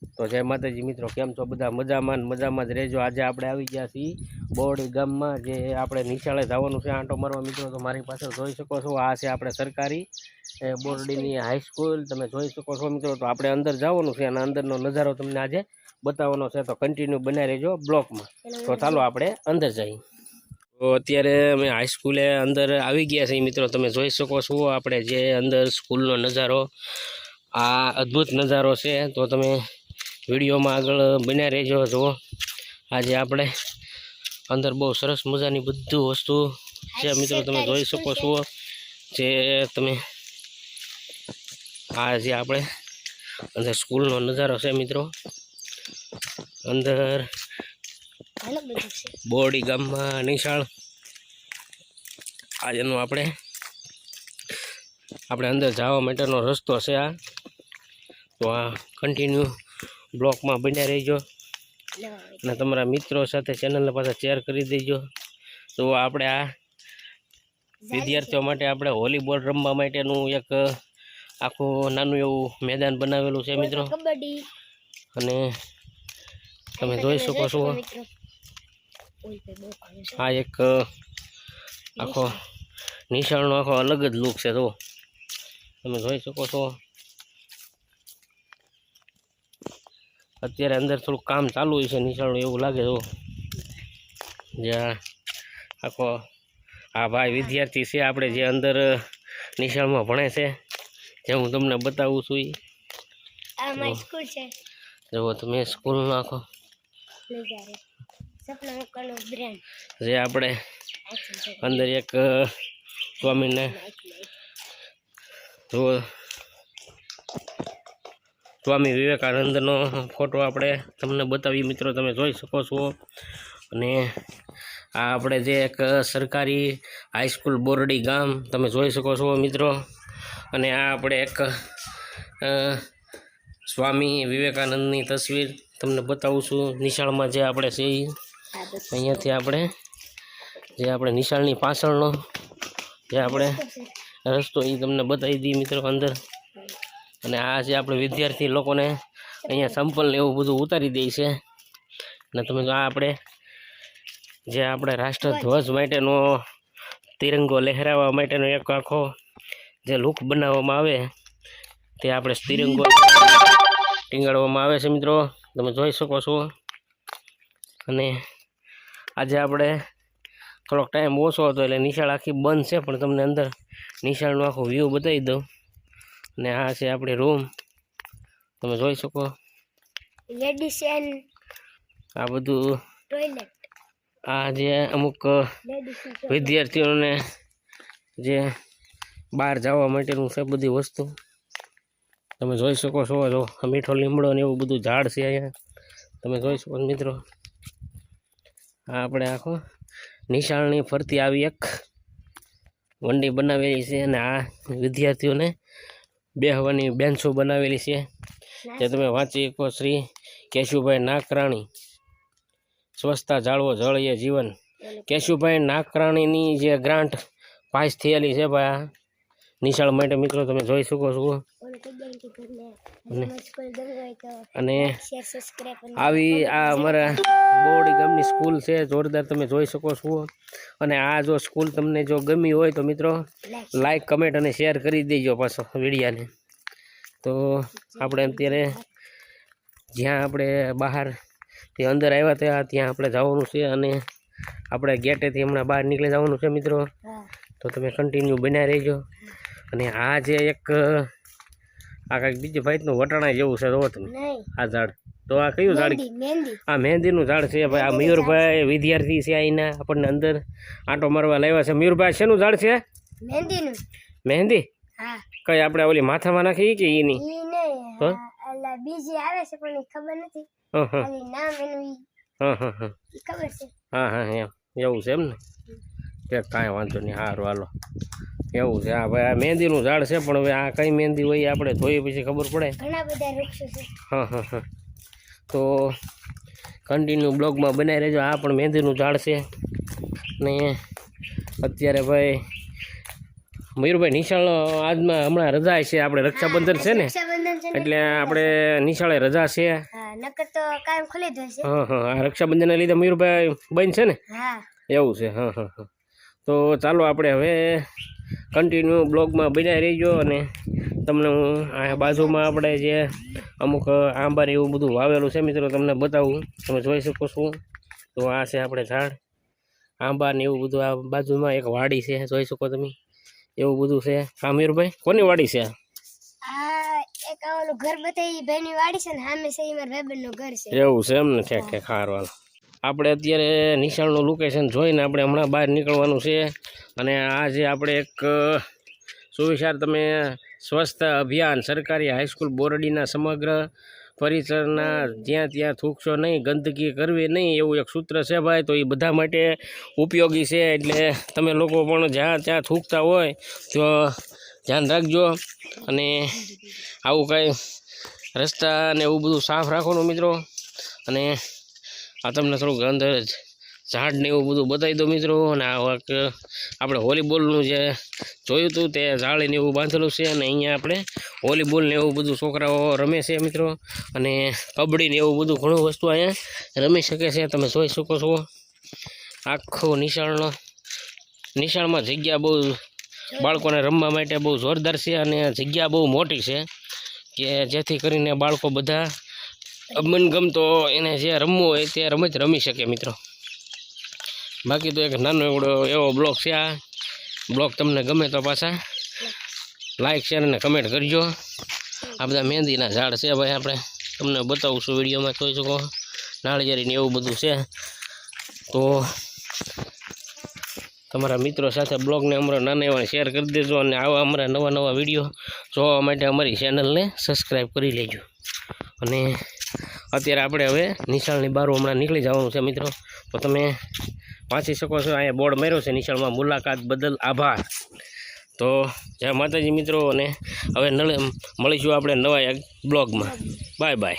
તો જય માતાજી મિત્રો, કેમ છો બધા? મજામાં મજામાં જ રહેજો. આજે આપણે આવી ગયા છીએ બોરડી ગામમાં, જે આપણે નિશાળે જવાનું છે આંટો મારવા. મિત્રો, તો મારી પાસે જોઈ શકો છો, આ છે આપણે સરકારી બોરડીની હાઈસ્કૂલ તમે જોઈ શકો છો મિત્રો, તો આપણે અંદર જવાનું છે અને અંદરનો નજારો તમને આજે બતાવવાનો છે. તો કન્ટિન્યુ બનાવી રહેજો બ્લોકમાં. તો ચાલો આપણે અંદર જઈએ. તો અત્યારે અમે હાઈસ્કૂલે અંદર આવી ગયા છીએ મિત્રો. તમે જોઈ શકો છો આપણે જે અંદર સ્કૂલનો નજારો, આ અદ્ભુત નજારો છે. તો તમે વિડીયોમાં આગળ બન્યા રહેજો જુઓ. આજે આપણે અંદર બહુ સરસ મજાની બધું વસ્તુ છે મિત્રો તમે જોઈ શકો છો. જે તમે આ જે આપણે અંદર સ્કૂલનો નજારો છે મિત્રો. અંદર બોરડી ગામમાં નિશાળ. આજનો આપણે આપણે અંદર જવા માટેનો રસ્તો છે આ. તો આ કન્ટિન્યુ બ્લોકમાં બન્યા રહેજો. અને તમારા મિત્રો સાથે ચેનલને પાછા શેર કરી દેજો. તો આપણે આ વિદ્યાર્થીઓ માટે આપણે વોલીબોલ રમવા માટેનું એક આખું નાનું એવું મેદાન બનાવેલું છે મિત્રો. અને તમે જોઈ શકો છો. આ એક આખો નિશાળનો આખો અલગ જ લુક છે તો તમે જોઈ શકો છો. અત્યારે અંદર થોડુંક કામ ચાલુ છે નિશાળનું એવું લાગે તો. જ્યાં આખો આ ભાઈ વિદ્યાર્થી છે આપણે જે અંદર નિશાળમાં ભણે છે જે હું તમને બતાવું છું જુઓ તમે સ્કૂલનો આખો જે આપણે અંદર એક સ્વામીને જુઓ સ્વામી વિવેકાનંદનો ફોટો આપણે તમને બતાવી મિત્રો, તમે જોઈ શકો છો. અને આ આપણે જે એક સરકારી હાઈસ્કૂલ બોરડી ગામ, તમે જોઈ શકો છો મિત્રો. અને આ આપણે એક સ્વામી વિવેકાનંદની તસવીર તમને બતાવું છું. નિશાળમાં જે આપણે છે. અહીંયાથી આપણે જે આપણે નિશાળની પાછળનો જે આપણે રસ્તો એ તમને બતાવી દઈએ મિત્રો અંદર. અને આ જે આપણે વિદ્યાર્થી લોકોને અહીંયા સંપલ એવું બધું ઉતારી દે છે. અને તમે જો આ આપણે જે આપણે રાષ્ટ્રધ્વજ માટેનો તિરંગો લહેરાવવા માટેનો એક આખો જે લુક બનાવવામાં આવે, તે આપણે તિરંગો ટીંગાડવામાં આવે છે મિત્રો. તમે જોઈ શકો છો. અને આજે આપણે થોડોક ટાઈમ ઓછો હતો એટલે નિશાળ આખી બંધ છે, પણ તમને અંદર નિશાળનો આખો વ્યૂ બતાવી દઉં. અને આ છે આપણી રૂમ. તમે જોઈ શકો. લેડીઝ એન્ડ આ બધું ટોયલેટ આ જે અમુક વિદ્યાર્થીઓને જે બહાર જવા માટેનું છે બધી વસ્તુ. તમે જોઈ શકો છો જો મીઠો લીમડો ને એવું બધું ઝાડ છે અહીંયા. તમે જોઈ શકો મિત્રો. આ આપણે આખો નિશાળની ફરતી આવી એક વંડી બનાવેલી છે અને આ વિદ્યાર્થીઓને બેહવાની બેન્ચો બનાવેલી છે. જે તમે વાંચી શકો શ્રી કેશુભાઈ નાકરાણી સ્વચ્છતા જાળવો જળીય જીવન. કેશુભાઈ નાકરાણીની જે ગ્રાન્ટ પાસ થયેલી છે ભાઈ આ નિશાળ માટે મિત્રો તમે જોઈ શકો છો. અને આવી આ અમારા બોડી ગામની સ્કૂલ છે જોરદાર તમે જોઈ શકો છો. અને આ જો સ્કૂલ તમને જો ગમી હોય તો મિત્રો લાઈક લાઈક કમેન્ટ અને શેર કરી દેજો પાછો વિડીયાને. તો આપણે અત્યારે જ્યાં આપણે બહાર તે અંદર આવ્યા ત્યાં ત્યાં આપણે જવાનું છે અને આપણે ગેટેથી હમણાં બહાર નીકળી જવાનું છે મિત્રો. તો તમે કન્ટિન્યુ બન્યા રહેજો. અને આ જે એક આ કાંઈક બીજી ભાઈનું વટાણા જેવું છે રોત તમે આ ઝાડ. તો આ કયું ઝાડ? આ મહેંદીનું ઝાડ છે ભાઈ. આ મયુરભાઈ વિદ્યાર્થી છે અહીંના આપણને અંદર આંટો મારવા લાવ્યા છે. મયુરભાઈ શેનું ઝાડ છે? મહેંદી? કઈ આપણે ઓલી માથામાં નાખી કે એની બીજી આવે છે પણ ખબર નથી. હા હા. ખાલી નામ એનું હા હા હા. ખબર છે. હા હા એમ. એવું છે એમ ને કાંઈ વાંધો નહીં. સારું હાલો. એવું છે. હા ભાઈ આ મહેંદીનું ઝાડ છે પણ હવે આ કઈ મહેંદી હોય આપણે જોઈએ પછી ખબર પડે. ઘણા બધા વૃક્ષો છે. હા હા હા. તો કન્ટિન્યુ બ્લોગમાં બનાવી રહેજો. આ પણ મહેંદીનું ઝાડ છે. ને અત્યારે ભાઈ મયુરભાઈ નિશાળ આજમાં હમણાં રજા છે. આપણે રક્ષાબંધન છે ને? એટલે આપણે નિશાળે રજા છે. હા હા રક્ષાબંધનના લીધે મયુરભાઈ બંધ છે ને? એવું છે. હા હા હા. તો ચાલો આપણે હવે કન્ટિન્યુ બ્લોગમાં બન્યા રહીજો અને તમને હું આ બાજુમાં આપણે જે અમુક આંબાર એવું બધું વાવેલું છે મિત્રો તમને બતાવું. તમે જોઈ શકો છો. તો આ છે આપણે ઝાડ. આંબા ને એવું બધું આ બાજુમાં એક વાડી છે. જોઈ શકો તમે. એવું બધું છે. હા કોની વાડી છે? ઘર બતાવી વાડી છે ને સામે છે ઘર છે. એવું છે એમ ને ઠેક ઠેક હારવાલ આપણે અત્યારે નિશાળનું લોકેશન જોઈને આપણે હમણાં બહાર નીકળવાનું છે. અને આ જે આપણે એક સુવિચાર તમે સ્વસ્થ અભિયાન સરકારી હાઈસ્કૂલ બોરડીના સમગ્ર પરિસરના જ્યાં ત્યાં થૂકશો નહીં, ગંદકી કરવી નહીં એવું એક સૂત્ર છે ભાઈ. તો એ બધા માટે ઉપયોગી છે. એટલે તમે લોકો પણ જ્યાં ત્યાં થૂકતા હોય, તો ધ્યાન રાખજો. અને આવું કાંઈ રસ્તા ને એવું બધું સાફ રાખવાનું મિત્રો. અને આ તમને થોડુંક જ ઝાડ ને એવું બધું બતાવી દો મિત્રો, અને આ આપણે વોલીબોલનું જે જોયું હતું તે ઝાડીને એવું બાંધેલું છે, અને અહીંયા આપણે વોલીબોલ ને એવું બધું છોકરાઓ રમે છે મિત્રો, અને કબડ્ડી ને એવું બધું ઘણું વસ્તુ અહીંયા રમી શકે છે, તમે જોઈ શકો છો. આખો નિશાળનો, નિશાળમાં જગ્યા બહુ બાળકોને રમવા માટે બહુ જોરદાર છે, અને જગ્યા બહુ મોટી છે, કે જેથી કરીને બાળકો બધા મનગમતો એને જે રમવું હોય તે રમત રમી શકે મિત્રો. બાકી તો એક નાનો એવડો એવો બ્લોગ છે આ. બ્લોગ તમને ગમે તો પાછા લાઈક, શેર અને કમેન્ટ કરજો. આ બધા મહેંદીના ઝાડ છે ભાઈ આપણે. તમને બતાવું છું વિડીયોમાં જોઈ શકો. નાળિયેરીને એવું બધું છે. તો તમારા મિત્રો સાથે બ્લોગને અમારા નાના એવા શેર કરી દેજો અને આવા અમારા નવા નવા વીડિયો જોવા માટે અમારી ચેનલને સબસ્ક્રાઈબ કરી લેજો. અને અત્યારે આપણે હવે નિશાળની બહાર હમણાં નીકળી જવાનું છે મિત્રો. તો તમે વાંચી શકો છો, અહીંયા બોર્ડ માર્યો છે નિશાળમાં, મુલાકાત બદલ આભાર. તો જય માતાજી મિત્રો, અને હવે મળીશું આપણે નવા એક બ્લોગમાં. Bye bye.